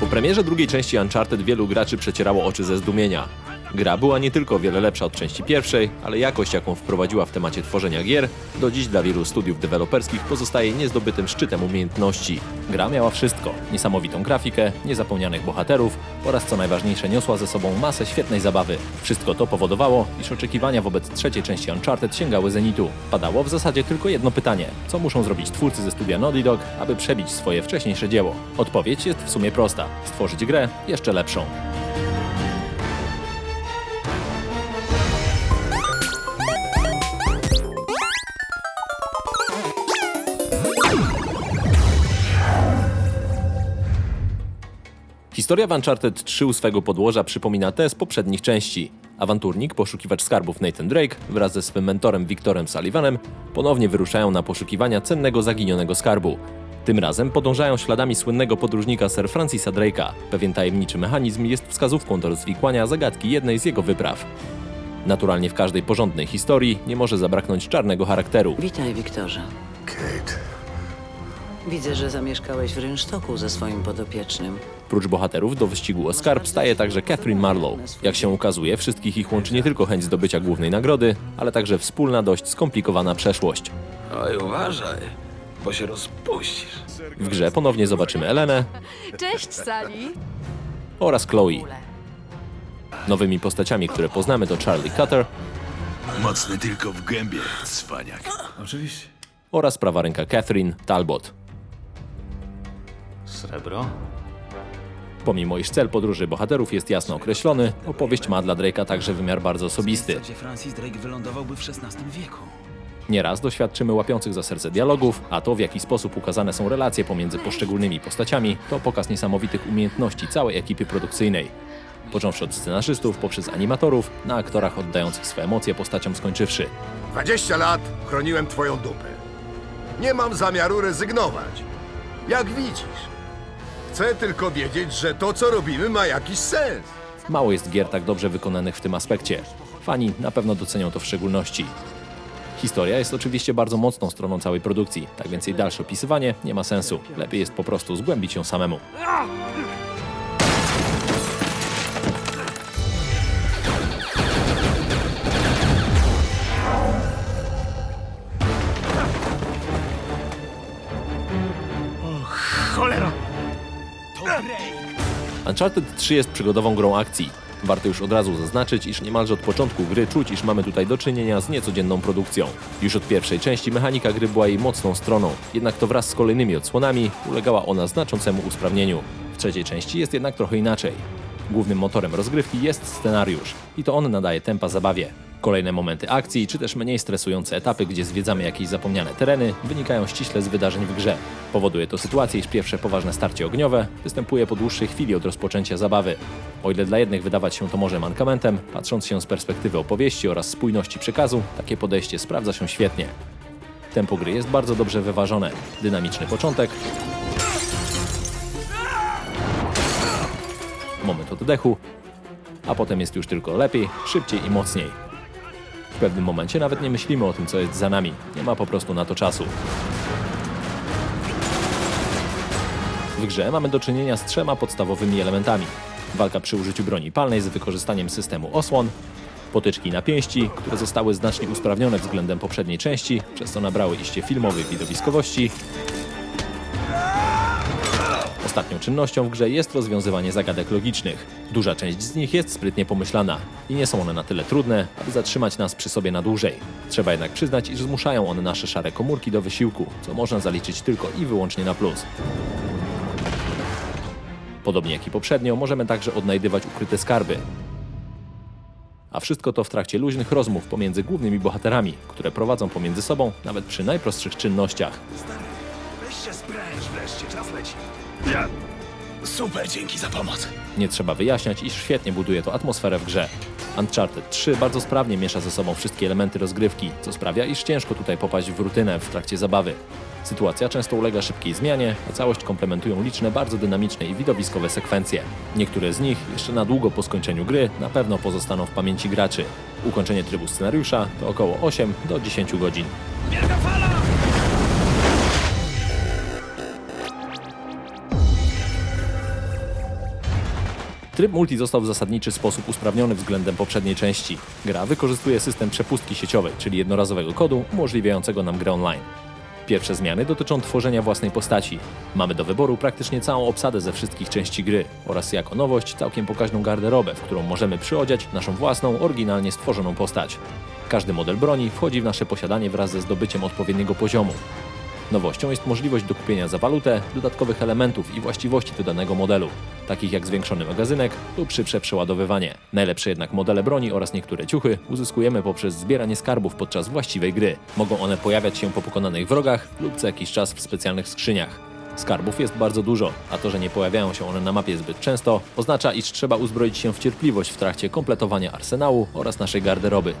Po premierze drugiej części Uncharted wielu graczy przecierało oczy ze zdumienia. Gra była nie tylko o wiele lepsza od części pierwszej, ale jakość, jaką wprowadziła w temacie tworzenia gier, do dziś dla wielu studiów deweloperskich pozostaje niezdobytym szczytem umiejętności. Gra miała wszystko: niesamowitą grafikę, niezapomnianych bohaterów oraz co najważniejsze niosła ze sobą masę świetnej zabawy. Wszystko to powodowało, iż oczekiwania wobec trzeciej części Uncharted sięgały zenitu. Padało w zasadzie tylko jedno pytanie: co muszą zrobić twórcy ze studia Naughty Dog, aby przebić swoje wcześniejsze dzieło? Odpowiedź jest w sumie prosta: stworzyć grę jeszcze lepszą. Historia w Uncharted 3 u swego podłoża przypomina tę z poprzednich części. Awanturnik, poszukiwacz skarbów Nathan Drake wraz ze swym mentorem Victorem Sullivanem ponownie wyruszają na poszukiwania cennego zaginionego skarbu. Tym razem podążają śladami słynnego podróżnika Sir Francisa Drake'a. Pewien tajemniczy mechanizm jest wskazówką do rozwikłania zagadki jednej z jego wypraw. Naturalnie w każdej porządnej historii nie może zabraknąć czarnego charakteru. Witaj, Wiktorze. Kate, Widzę, że zamieszkałeś w rynsztoku ze swoim podopiecznym. Prócz bohaterów do wyścigu o skarb staje także Catherine Marlowe. Jak się ukazuje, wszystkich ich łączy nie tylko chęć zdobycia głównej nagrody, ale także wspólna, dość skomplikowana przeszłość. oj uważaj, bo się rozpuścisz. W grze ponownie zobaczymy Elenę Cześć, Sali. oraz Chloe. Nowymi postaciami, które poznamy to Charlie Cutter Mocny tylko w gębie, cwaniak. Oczywiście. oraz prawa ręka Catherine Talbot. Srebro? Pomimo iż cel podróży bohaterów jest jasno określony, opowieść ma dla Drake'a także wymiar bardzo osobisty. Gdzie Francis Drake wylądowałby w XVI wieku. Nieraz doświadczymy łapiących za serce dialogów, a to w jaki sposób ukazane są relacje pomiędzy poszczególnymi postaciami, to pokaz niesamowitych umiejętności całej ekipy produkcyjnej. Począwszy od scenarzystów, poprzez animatorów, na aktorach oddających swe emocje postaciom skończywszy. 20 lat chroniłem twoją dupę. Nie mam zamiaru rezygnować. Jak widzisz. Chcę tylko wiedzieć, że to, co robimy, ma jakiś sens. Mało jest gier tak dobrze wykonanych w tym aspekcie. Fani na pewno docenią to w szczególności. Historia jest oczywiście bardzo mocną stroną całej produkcji, tak więc jej dalsze opisywanie nie ma sensu. Lepiej jest po prostu zgłębić ją samemu. Uncharted 3 jest przygodową grą akcji. Warto już od razu zaznaczyć, iż niemalże od początku gry czuć, iż mamy tutaj do czynienia z niecodzienną produkcją. Już od pierwszej części mechanika gry była jej mocną stroną, jednak to wraz z kolejnymi odsłonami ulegała ona znaczącemu usprawnieniu. W trzeciej części jest jednak trochę inaczej. Głównym motorem rozgrywki jest scenariusz i to on nadaje tempa zabawie. Kolejne momenty akcji, czy też mniej stresujące etapy, gdzie zwiedzamy jakieś zapomniane tereny, wynikają ściśle z wydarzeń w grze. Powoduje to sytuację, iż pierwsze poważne starcie ogniowe występuje po dłuższej chwili od rozpoczęcia zabawy. O ile dla jednych wydawać się to może mankamentem, patrząc się z perspektywy opowieści oraz spójności przekazu, takie podejście sprawdza się świetnie. Tempo gry jest bardzo dobrze wyważone. Dynamiczny początek, moment oddechu, a potem jest już tylko lepiej, szybciej i mocniej. Pewnym momencie nawet nie myślimy o tym, co jest za nami. Nie ma po prostu na to czasu. W grze mamy do czynienia z trzema podstawowymi elementami. Walka przy użyciu broni palnej z wykorzystaniem systemu osłon, potyczki na pięści, które zostały znacznie usprawnione względem poprzedniej części, przez co nabrały iście filmowej widowiskowości. Ostatnią czynnością w grze jest rozwiązywanie zagadek logicznych. Duża część z nich jest sprytnie pomyślana i nie są one na tyle trudne, aby zatrzymać nas przy sobie na dłużej. Trzeba jednak przyznać, iż zmuszają one nasze szare komórki do wysiłku, co można zaliczyć tylko i wyłącznie na plus. Podobnie jak i poprzednio, możemy także odnajdywać ukryte skarby. A wszystko to w trakcie luźnych rozmów pomiędzy głównymi bohaterami, które prowadzą pomiędzy sobą nawet przy najprostszych czynnościach. Weź się wreszcie, czas leci. Ja... Super, dzięki za pomoc. Nie trzeba wyjaśniać, iż świetnie buduje to atmosferę w grze. Uncharted 3 bardzo sprawnie miesza ze sobą wszystkie elementy rozgrywki, co sprawia, iż ciężko tutaj popaść w rutynę w trakcie zabawy. Sytuacja często ulega szybkiej zmianie, a całość komplementują liczne, bardzo dynamiczne i widowiskowe sekwencje. Niektóre z nich jeszcze na długo po skończeniu gry na pewno pozostaną w pamięci graczy. Ukończenie trybu scenariusza to około 8 do 10 godzin. Wielka fala! Tryb multi został w zasadniczy sposób usprawniony względem poprzedniej części. Gra wykorzystuje system przepustki sieciowej, czyli jednorazowego kodu umożliwiającego nam grę online. Pierwsze zmiany dotyczą tworzenia własnej postaci. Mamy do wyboru praktycznie całą obsadę ze wszystkich części gry oraz jako nowość całkiem pokaźną garderobę, w którą możemy przyodziać naszą własną, oryginalnie stworzoną postać. Każdy model broni wchodzi w nasze posiadanie wraz ze zdobyciem odpowiedniego poziomu. Nowością jest możliwość dokupienia za walutę dodatkowych elementów i właściwości do danego modelu, takich jak zwiększony magazynek lub szybsze przeładowywanie. Najlepsze jednak modele broni oraz niektóre ciuchy uzyskujemy poprzez zbieranie skarbów podczas właściwej gry. Mogą one pojawiać się po pokonanych wrogach lub co jakiś czas w specjalnych skrzyniach. Skarbów jest bardzo dużo, a to, że nie pojawiają się one na mapie zbyt często, oznacza, iż trzeba uzbroić się w cierpliwość w trakcie kompletowania arsenału oraz naszej garderoby.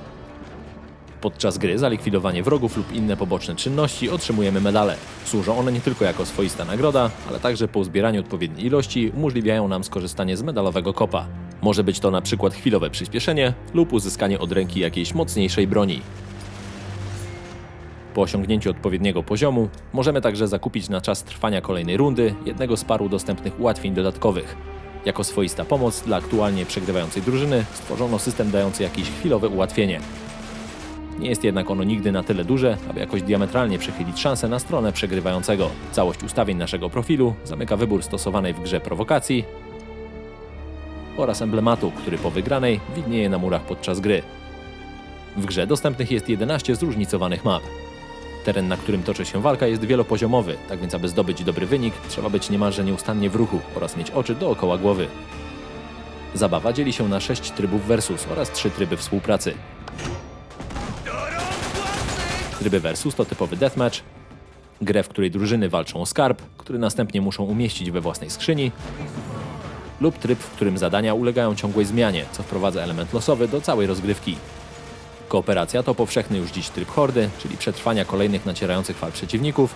Podczas gry za likwidowanie wrogów lub inne poboczne czynności otrzymujemy medale. Służą one nie tylko jako swoista nagroda, ale także po uzbieraniu odpowiedniej ilości umożliwiają nam skorzystanie z medalowego kopa. Może być to na przykład chwilowe przyspieszenie lub uzyskanie od ręki jakiejś mocniejszej broni. Po osiągnięciu odpowiedniego poziomu możemy także zakupić na czas trwania kolejnej rundy jednego z paru dostępnych ułatwień dodatkowych. Jako swoista pomoc dla aktualnie przegrywającej drużyny stworzono system dający jakieś chwilowe ułatwienie. Nie jest jednak ono nigdy na tyle duże, aby jakoś diametralnie przechylić szansę na stronę przegrywającego. Całość ustawień naszego profilu zamyka wybór stosowanej w grze prowokacji oraz emblematu, który po wygranej widnieje na murach podczas gry. W grze dostępnych jest 11 zróżnicowanych map. Teren, na którym toczy się walka, jest wielopoziomowy, tak więc aby zdobyć dobry wynik, trzeba być niemalże nieustannie w ruchu oraz mieć oczy dookoła głowy. Zabawa dzieli się na 6 trybów versus oraz 3 tryby współpracy. Tryby versus to typowy deathmatch, grę, w której drużyny walczą o skarb, który następnie muszą umieścić we własnej skrzyni, lub tryb, w którym zadania ulegają ciągłej zmianie, co wprowadza element losowy do całej rozgrywki. Kooperacja to powszechny już dziś tryb hordy, czyli przetrwania kolejnych nacierających fal przeciwników.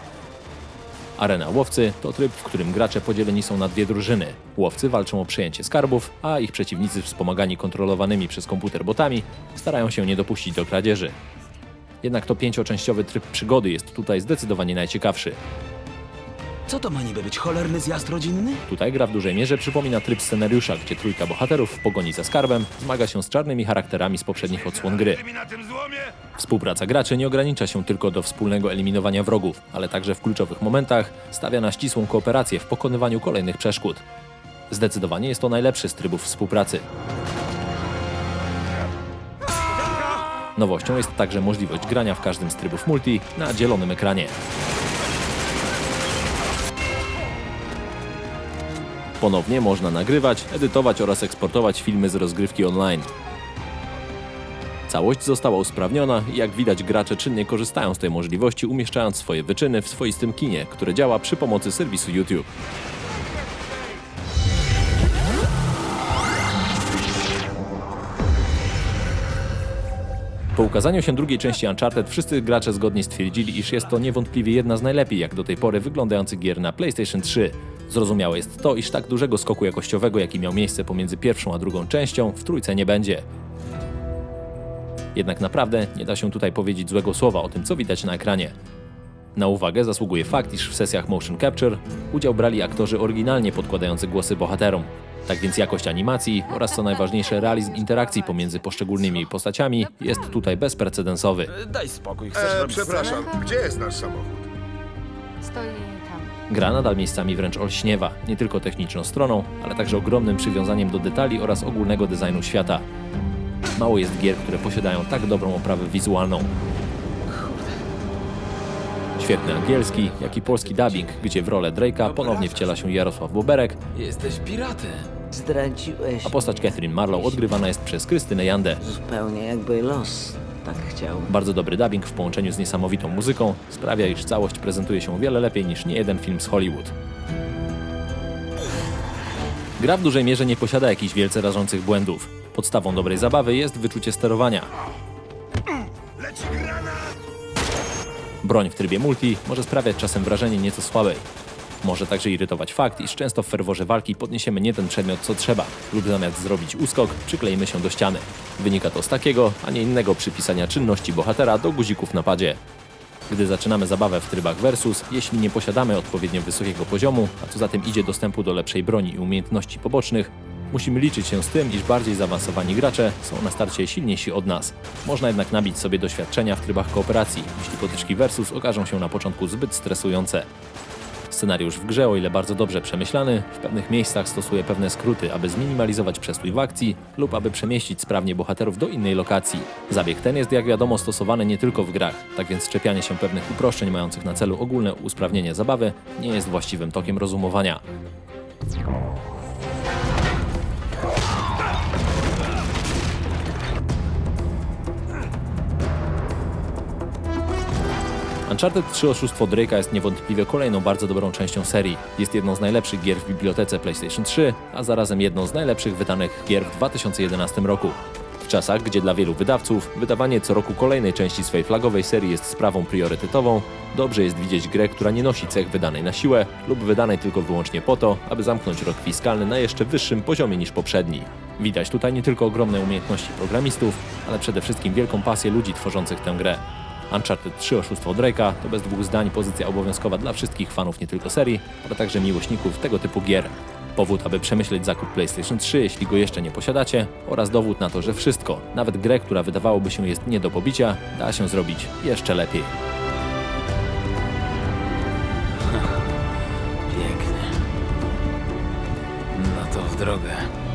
Arena łowcy to tryb, w którym gracze podzieleni są na dwie drużyny. Łowcy walczą o przejęcie skarbów, a ich przeciwnicy wspomagani kontrolowanymi przez komputer botami starają się nie dopuścić do kradzieży. Jednak to pięcioczęściowy tryb przygody jest tutaj zdecydowanie najciekawszy. Co to ma niby być cholerny zjazd rodzinny? Tutaj gra w dużej mierze przypomina tryb scenariusza, gdzie trójka bohaterów w pogoni za skarbem zmaga się z czarnymi charakterami z poprzednich odsłon gry. Współpraca graczy nie ogranicza się tylko do wspólnego eliminowania wrogów, ale także w kluczowych momentach stawia na ścisłą kooperację w pokonywaniu kolejnych przeszkód. Zdecydowanie jest to najlepszy z trybów współpracy. Nowością jest także możliwość grania w każdym z trybów multi na dzielonym ekranie. Ponownie można nagrywać, edytować oraz eksportować filmy z rozgrywki online. Całość została usprawniona i jak widać gracze czynnie korzystają z tej możliwości, umieszczając swoje wyczyny w swoistym kinie, które działa przy pomocy serwisu YouTube. Po ukazaniu się drugiej części Uncharted wszyscy gracze zgodnie stwierdzili, iż jest to niewątpliwie jedna z najlepiej jak do tej pory wyglądających gier na PlayStation 3. Zrozumiałe jest to, iż tak dużego skoku jakościowego, jaki miał miejsce pomiędzy pierwszą a drugą częścią, w trójce nie będzie. Jednak naprawdę nie da się tutaj powiedzieć złego słowa o tym, co widać na ekranie. Na uwagę zasługuje fakt, iż w sesjach motion capture udział brali aktorzy oryginalnie podkładający głosy bohaterom. Tak więc jakość animacji oraz co najważniejsze realizm interakcji pomiędzy poszczególnymi postaciami jest tutaj bezprecedensowy. E, Daj spokój, chcesz E, robić przepraszam, gdzie jest nasz samochód? Stoi tam. Gra nadal miejscami wręcz olśniewa, nie tylko techniczną stroną, ale także ogromnym przywiązaniem do detali oraz ogólnego designu świata. Mało jest gier, które posiadają tak dobrą oprawę wizualną. Świetny angielski, jak i polski dubbing, gdzie w rolę Drake'a ponownie wciela się Jarosław Boberek, Jesteś piratem. Zdradziłeś a postać Catherine Marlowe odgrywana jest przez Krystynę Jandę. zupełnie jakby los tak chciał. Bardzo dobry dubbing w połączeniu z niesamowitą muzyką sprawia, iż całość prezentuje się o wiele lepiej niż niejeden film z Hollywood. Gra w dużej mierze nie posiada jakichś wielce rażących błędów. Podstawą dobrej zabawy jest wyczucie sterowania. Leci granat! Broń w trybie multi może sprawiać czasem wrażenie nieco słabej. Może także irytować fakt, iż często w ferworze walki podniesiemy nie ten przedmiot co trzeba, lub zamiast zrobić uskok, przykleimy się do ściany. Wynika to z takiego, a nie innego przypisania czynności bohatera do guzików na padzie. Gdy zaczynamy zabawę w trybach versus, jeśli nie posiadamy odpowiednio wysokiego poziomu, a co za tym idzie dostępu do lepszej broni i umiejętności pobocznych, musimy liczyć się z tym, iż bardziej zaawansowani gracze są na starcie silniejsi od nas. Można jednak nabić sobie doświadczenia w trybach kooperacji, jeśli potyczki versus okażą się na początku zbyt stresujące. Scenariusz w grze, o ile bardzo dobrze przemyślany, w pewnych miejscach stosuje pewne skróty, aby zminimalizować przestój w akcji lub aby przemieścić sprawnie bohaterów do innej lokacji. Zabieg ten jest, jak wiadomo, stosowany nie tylko w grach, tak więc czepianie się pewnych uproszczeń mających na celu ogólne usprawnienie zabawy nie jest właściwym tokiem rozumowania. Uncharted 3 Oszustwo Drake'a jest niewątpliwie kolejną bardzo dobrą częścią serii. Jest jedną z najlepszych gier w bibliotece PlayStation 3, a zarazem jedną z najlepszych wydanych gier w 2011 roku. W czasach, gdzie dla wielu wydawców wydawanie co roku kolejnej części swej flagowej serii jest sprawą priorytetową, dobrze jest widzieć grę, która nie nosi cech wydanej na siłę lub wydanej tylko wyłącznie po to, aby zamknąć rok fiskalny na jeszcze wyższym poziomie niż poprzedni. Widać tutaj nie tylko ogromne umiejętności programistów, ale przede wszystkim wielką pasję ludzi tworzących tę grę. Uncharted 3 Oszustwo Drake'a to bez dwóch zdań pozycja obowiązkowa dla wszystkich fanów nie tylko serii, ale także miłośników tego typu gier. Powód, aby przemyśleć zakup PlayStation 3, jeśli go jeszcze nie posiadacie, oraz dowód na to, że wszystko, nawet grę, która wydawałoby się jest nie do pobicia, da się zrobić jeszcze lepiej. Pięknie. No to w drogę.